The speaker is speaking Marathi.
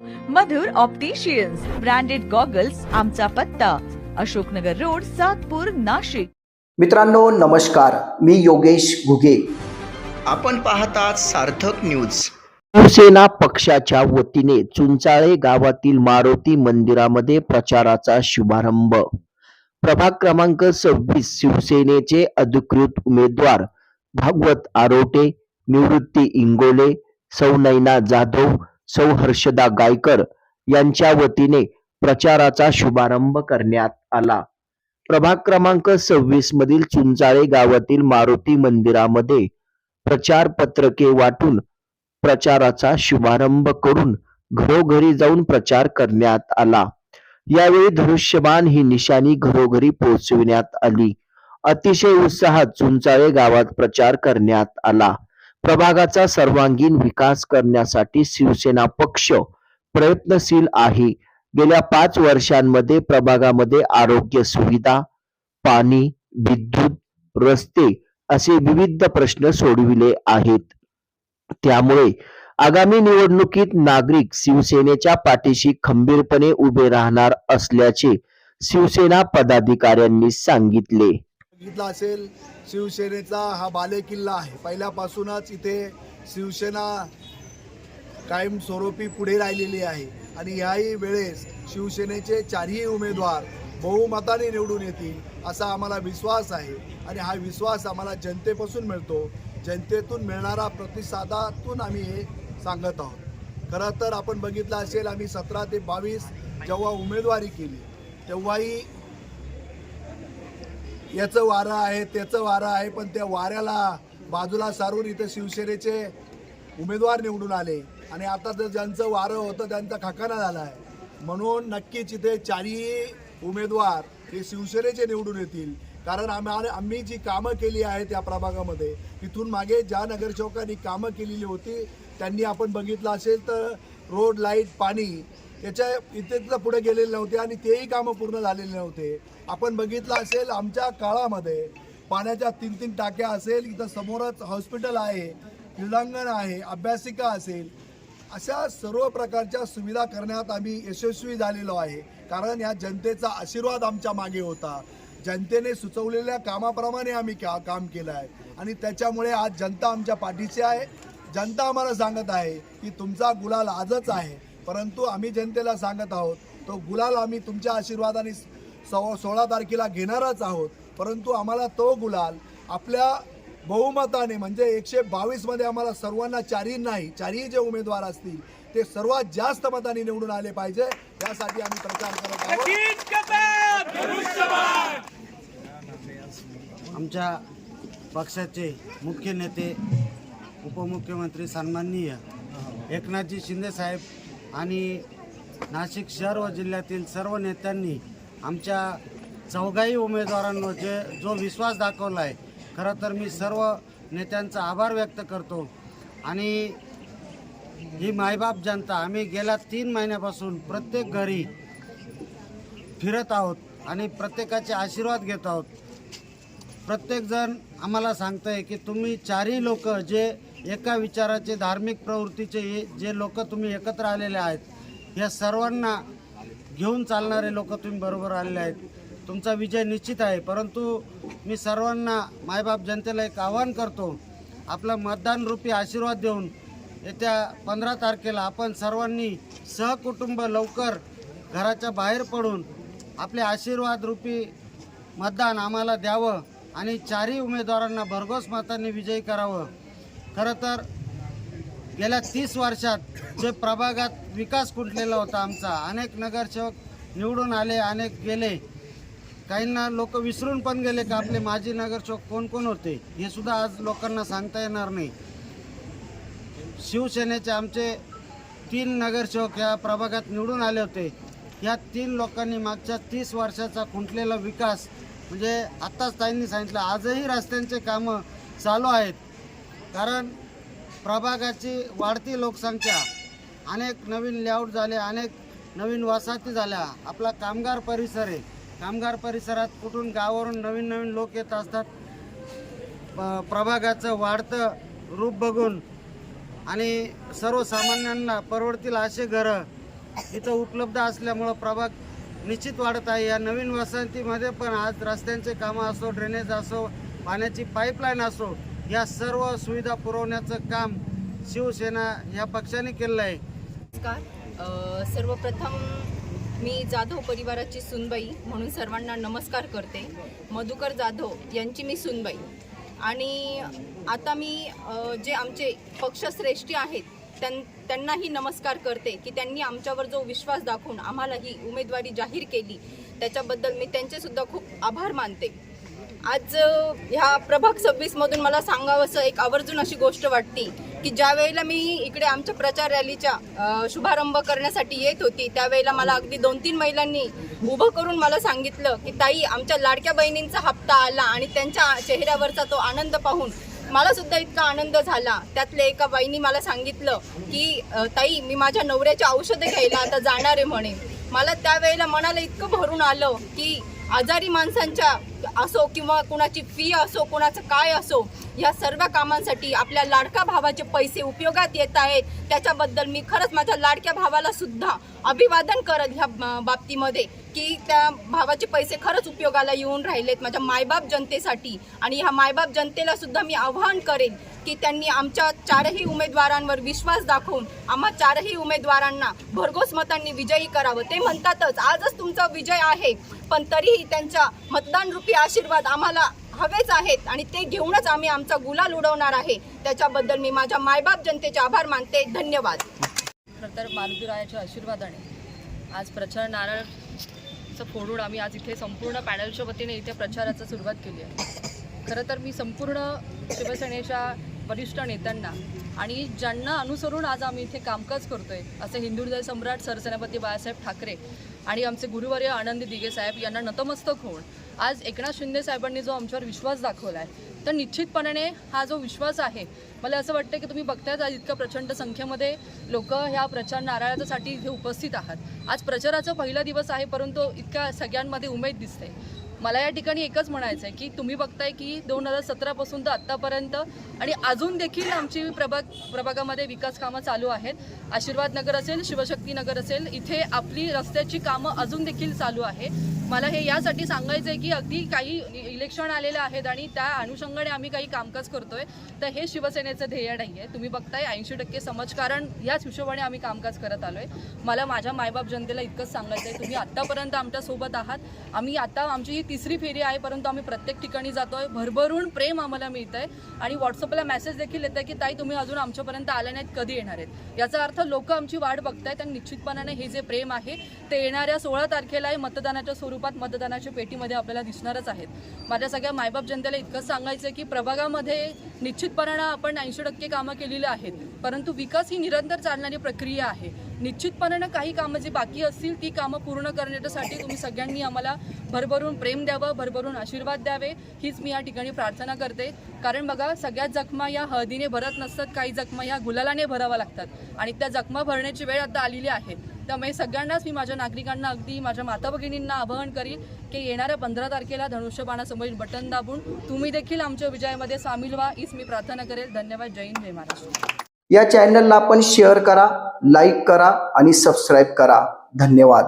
मधुर ऑप्टिशियन्स ब्रँडेड गॉगल्स आमचा पत्ता अशोकनगर रोड सातपूर नाशिक. मित्रांनो नमस्कार. मी योगेश घुगे. आपण पाहतात सार्थक न्यूज शिवसेना पक्षाच्या वतीने चुंचाळे गावातील मारुती मंदिरामध्ये प्रचाराचा शुभारंभ. प्रभाग क्रमांक सव्वीस शिवसेनेचे अधिकृत उमेदवार भागवत आरोटे निवृत्ती इंगोले सौ नैना जाधव सौ हर्षदा गायकर यांच्या वतीने प्रचाराचा शुभारंभ करण्यात आला. प्रभाग क्रमांक सव्वीस मधील चुंचाळे गावातील मारुती मंदिरामध्ये प्रचार पत्रके वाटून प्रचाराचा शुभारंभ करून घरोघरी जाऊन प्रचार करण्यात आला. यावेळी धनुष्यबाण ही निशाणी घरोघरी पोहोचविण्यात आली. अतिशय उत्साहात चुंचाळे गावात प्रचार करण्यात आला. प्रभागाचा सर्वांगीण विकास करण्यासाठी शिवसेना पक्ष प्रयत्नशील आहे. गेल्या पाच वर्षांमध्ये प्रभागामध्ये आरोग्य सुविधा पाणी विद्युत रस्ते असे विविध प्रश्न सोडविले आहेत. त्यामुळे आगामी निवडणुकीत नागरिक शिवसेनेच्या पाठीशी खंबीरपणे उभे राहणार असल्याचे शिवसेना पदाधिकाऱ्यांनी सांगितले. बघितला असेल शिवसेनेचा हा बालेकिल्ला आहे. पहिल्यापासूनच इथे शिवसेना कायमस्वरूपी पुढे राहिलेली आहे. आणि याही वेळेस शिवसेनेचे चारही उमेदवार बहुमताने निवडून येतील असा आम्हाला विश्वास आहे. आणि हा विश्वास आम्हाला जनतेपासून मिळतो. जनतेतून मिळणारा प्रतिसादातून आम्ही हे सांगत आहोत. खरं तर आपण बघितलं असेल आम्ही सतरा ते बावीस जेव्हा उमेदवारी केली तेव्हाही याचं वारं आहे त्याचं वारं आहे पण त्या वाऱ्याला बाजूला सारून इथे शिवसेनेचे उमेदवार निवडून आले. आणि आता जर ज्यांचं वारं होतं त्यांचा खाकाना झाला आहे म्हणून नक्कीच इथे चारही उमेदवार हे शिवसेनेचे निवडून येतील. कारण आम्ही आम्ही जी कामं केली आहेत त्या प्रभागामध्ये तिथून मागे ज्या नगरसेवकांनी कामं केलेली होती त्यांनी आपण बघितलं असेल तर रोड लाइट पाणी त्याच्या इथे पुढे गेलेले नव्हते आणि तेही कामं पूर्ण झालेले नव्हते. आपण बघितलं असेल आमच्या काळामध्ये पाण्याच्या तीन तीन टाक्या असेल इथं समोरच हॉस्पिटल आहे क्रीडांगण आहे अभ्यासिका असेल. अशा सर्व प्रकारच्या सुविधा करण्यात आम्ही यशस्वी झालेलो आहे. कारण या जनतेचा आशीर्वाद आमच्या मागे होता. जनतेने सुचवलेल्या कामाप्रमाणे आम्ही का काम केलं आहे. आणि त्याच्यामुळे आज जनता आमच्या पाठीची आहे. जनता आम्हाला सांगत आहे की तुमचा गुलाल आजच आहे. परंतु आम्ही जनतेला सांगत आहोत तो गुलाल आम्ही तुमच्या आशीर्वादाने सो सोळा तारखेला घेणारच आहोत. परंतु आम्हाला तो गुलाल आपल्या बहुमताने म्हणजे एकशे बावीसमध्ये आम्हाला सर्वांना चारही नाही चारही जे उमेदवार असतील ते सर्वात जास्त मताने निवडून आले पाहिजे. यासाठी आम्ही प्रचार करत आहोत. आमच्या पक्षाचे मुख्य नेते उपमुख्यमंत्री सन्माननीय एकनाथजी शिंदेसाहेब आणि नाशिक शहर व जिल्ह्यातील सर्व नेत्यांनी आमच्या चौघाही उमेदवारांवर जे जो विश्वास दाखवला आहे खरं तर मी सर्व नेत्यांचा आभार व्यक्त करतो. आणि ही मायबाप जनता आम्ही गेल्या तीन महिन्यापासून प्रत्येक घरी फिरत आहोत आणि प्रत्येकाचे आशीर्वाद घेत आहोत. प्रत्येकजण आम्हाला सांगतंय की तुम्ही चारही लोक जे एका विचाराचे धार्मिक प्रवृत्तीचे हे जे लोक तुम्ही एकत्र आलेले आहेत या सर्वांना घेऊन चालणारे लोक तुम्ही बरोबर आलेले आहेत. तुमचा विजय निश्चित आहे. परंतु मी सर्वांना मायबाप जनतेला एक आवाहन करतो आपला मतदानरूपी आशीर्वाद देऊन येत्या पंधरा तारखेला आपण सर्वांनी सहकुटुंब लवकर घराच्या बाहेर पडून आपले आशीर्वाद रूपी मतदान आम्हाला द्यावं आणि चारही उमेदवारांना भरघोस मतांनी विजयी करावं. खरं तर गेल्या तीस वर्षात जे प्रभागात विकास खुंटलेला होता आमचा अनेक नगरसेवक निवडून आले अनेक गेले. काहींना लोक विसरून पण गेले का आपले माजी नगरसेवक कोण कोण होते हे सुद्धा आज लोकांना सांगता येणार नाही. शिवसेनेचे आमचे तीन नगरसेवक या प्रभागात निवडून आले होते. या तीन लोकांनी मागच्या तीस वर्षाचा खुंटलेला विकास म्हणजे आत्ताच ताईंनी सांगितलं आजही रस्त्यांचे कामं चालू आहेत. कारण प्रभागाची वाढती लोकसंख्या अनेक नवीन लेआउट झाले अनेक नवीन वसाहती झाल्या. आपला कामगार परिसर आहे. कामगार परिसरात कुठून गावावरून नवीन नवीन लोक येत असतात प- प्रभागाचं वाढतं रूप बघून आणि सर्वसामान्यांना परवडतील असे घरं इथं उपलब्ध असल्यामुळं प्रभाग निश्चित वाढत आहे. या नवीन वसंतीमध्ये पण आज रस्त्यांचे कामं असो ड्रेनेज असो पाण्याची पाईपलाईन असो या सर्व सुविधा पुरवण्याचं काम शिवसेना या पक्षाने केलेलं आहे. नमस्कार. सर्वप्रथम मी जाधव परिवाराची सुनबाई म्हणून सर्वांना नमस्कार करते. मधुकर जाधव यांची मी सुनबाई. आणि आता मी जे आमचे पक्षश्रेष्ठी आहेत त्यां त्यांनाही नमस्कार करते की त्यांनी आमच्यावर जो विश्वास दाखवून आम्हाला ही उमेदवारी जाहीर केली त्याच्याबद्दल मी त्यांचेसुद्धा खूप आभार मानते. आज ह्या प्रभाग सव्वीसमधून मला सांगावंसं एक आवर्जून अशी गोष्ट वाटते की ज्या वेळेला मी इकडे आमच्या प्रचार रॅलीचा शुभारंभ करण्यासाठी येत होती त्यावेळेला मला अगदी दोन तीन महिलांनी उभं करून मला सांगितलं की ताई आमच्या लाडक्या बहिणींचा हप्ता आला आणि त्यांच्या चेहऱ्यावरचा तो आनंद पाहून मला सुद्धा इतका आनंद झाला. त्यातल्या एका बाईनी मला सांगितलं की ताई मी माझ्या नवऱ्याची औषधं घ्यायला आता जाणार आहे म्हणे. मला त्यावेळेला मनाला इतकं भरून आलं की आजारी माणसांच्या असो किंवा कुणाची फी असो कुणाचं काय असो या सर्व कामांसाठी आपल्या लाडक्या भावाचे पैसे उपयोगात येत आहेत. त्याच्याबद्दल मी खरंच माझ्या लाडक्या भावाला सुद्धा अभिवादन करत ह्या बाबतीमध्ये की त्या भावाचे पैसे खरंच उपयोगाला येऊन राहिलेत माझ्या मायबाप जनतेसाठी. आणि ह्या मायबाप जनतेला सुद्धा मी आव्हान करेन की त्यांनी आमच्या चारही उमेदवारांवर विश्वास दाखवून आम्हा चारही उमेदवारांना भरघोस मतांनी विजयी करावं. ते म्हणतातच आजच तुमचा विजय आहे. पण तरीही त्यांच्या मतदान रूप आशीर्वाद आम्हाला हवेच आहेत आणि ते घेऊनच आम्ही आमचा गुलाल उडवणार आहे. त्याच्याबद्दल मी माझ्या मायबाप जनतेचे आभार मानते. धन्यवाद. तर मारुतीरायाच्या आशीर्वादाने आज प्रचार नारळचं फोडून आम्ही आज इथे संपूर्ण पॅनलच्या वतीने इथे प्रचाराचा सुरुवात केली आहे. खरं तर मी संपूर्ण शिवसेनेच्या वरिष्ठ नेत्यांना आणि ज्यांना अनुसरून आज आम्ही इथे कामकाज करतोय असे हिंदू सम्राट सरसेनापती बाळासाहेब ठाकरे आणि आमचे गुरुवर्य आनंदी दिगे साहेब यांना नतमस्तक होऊन आज एकनाथ शिंदे साहेबांनी जो आमच्यावर विश्वास दाखवला आहे तर निश्चितपणाने हा जो विश्वास आहे मला असं वाटतं की तुम्ही बघतायच आज इतक्या प्रचंड संख्येमध्ये लोक ह्या प्रचार नारळासाठी इथे उपस्थित आहात. आज प्रचाराचा पहिला दिवस आहे परंतु इतक्या सगळ्यांमध्ये उमेद दिसते. मला या ठिकाणी एकच म्हणायचं आहे की तुम्ही बघताय की दोन हजार सतरापासून तर आत्तापर्यंत आणि अजून देखील आमची प्रभाग प्रभागामध्ये विकास कामं चालू आहेत. आशीर्वाद नगर असेल शिवशक्ती नगर असेल इथे आपली रस्त्याची कामं अजून देखील चालू आहे. मला हे यासाठी सांगायचं आहे की अगदी काही इलेक्शन आलेलं आहेत आणि त्या अनुषंगाने आम्ही काही कामकाज करतोय. तर हे शिवसेनेचं ध्येय नाही आहे तुम्ही बघताय ऐंशी टक्के समाजकारण याच हिशोबाने आम्ही कामकाज करत आलो आहे मला माझ्या मायबाप जनतेला इतकंच सांगायचं आहे तुम्ही आत्तापर्यंत आमच्यासोबत आहात. आम्ही आता आमची ही तिसरी फेरी आहे परंतु आम्ही प्रत्येक ठिकाणी जातोय. भरभरून प्रेम आम्हाला मिळतंय आणि व्हॉट्सअपला मेसेज देखील येत आहे की ताई तुम्ही अजून आमच्यापर्यंत आल्या नाहीत कधी येणार आहेत? याचा अर्थ लोक आमची वाट बघतायत आणि निश्चितपणाने हे जे प्रेम आहे ते येणाऱ्या सोळा तारखेला मतदानाच्या मतदानाच्या स्वरूपात मतदानाच्या पेटीमध्ये आपल्याला दिसणारच आहेत. माझ्या सगळ्या मायबाप जनतेला इतकंच सांगायचं आहे की प्रभागामध्ये निश्चितपणानं आपण ऐंशी टक्के कामं केलेली आहेत. परंतु विकास ही निरंतर चालणारी प्रक्रिया आहे. निश्चितपणानं काही कामं जी बाकी असतील ती कामं पूर्ण करण्यासाठी तुम्ही सगळ्यांनी आम्हाला भरभरून प्रेम द्यावं भरभरून आशीर्वाद द्यावे हीच मी या ठिकाणी प्रार्थना करते. कारण बघा सगळ्यात जखमा या हळदीने भरत नसतात काही जखमा या गुलालाने भराव्या लागतात. आणि त्या जखमा भरण्याची वेळ आता आलेली आहे. त्यामुळे सगळ्यांनाच मी माझ्या नागरिकांना अगदी माझ्या माता भगिनींना आवाहन करीन की येणाऱ्या पंधरा तारखेला धनुष्यबाणासमोर बटन दाबून तुम्ही देखील आमच्या विजयामध्ये सामील व्हा. हीच मी प्रार्थना करेल. धन्यवाद. जय हिंद जय महाराष्ट्र. या चॅनलला आपण शेअर करा लाईक करा आणि सबस्क्राईब करा. धन्यवाद.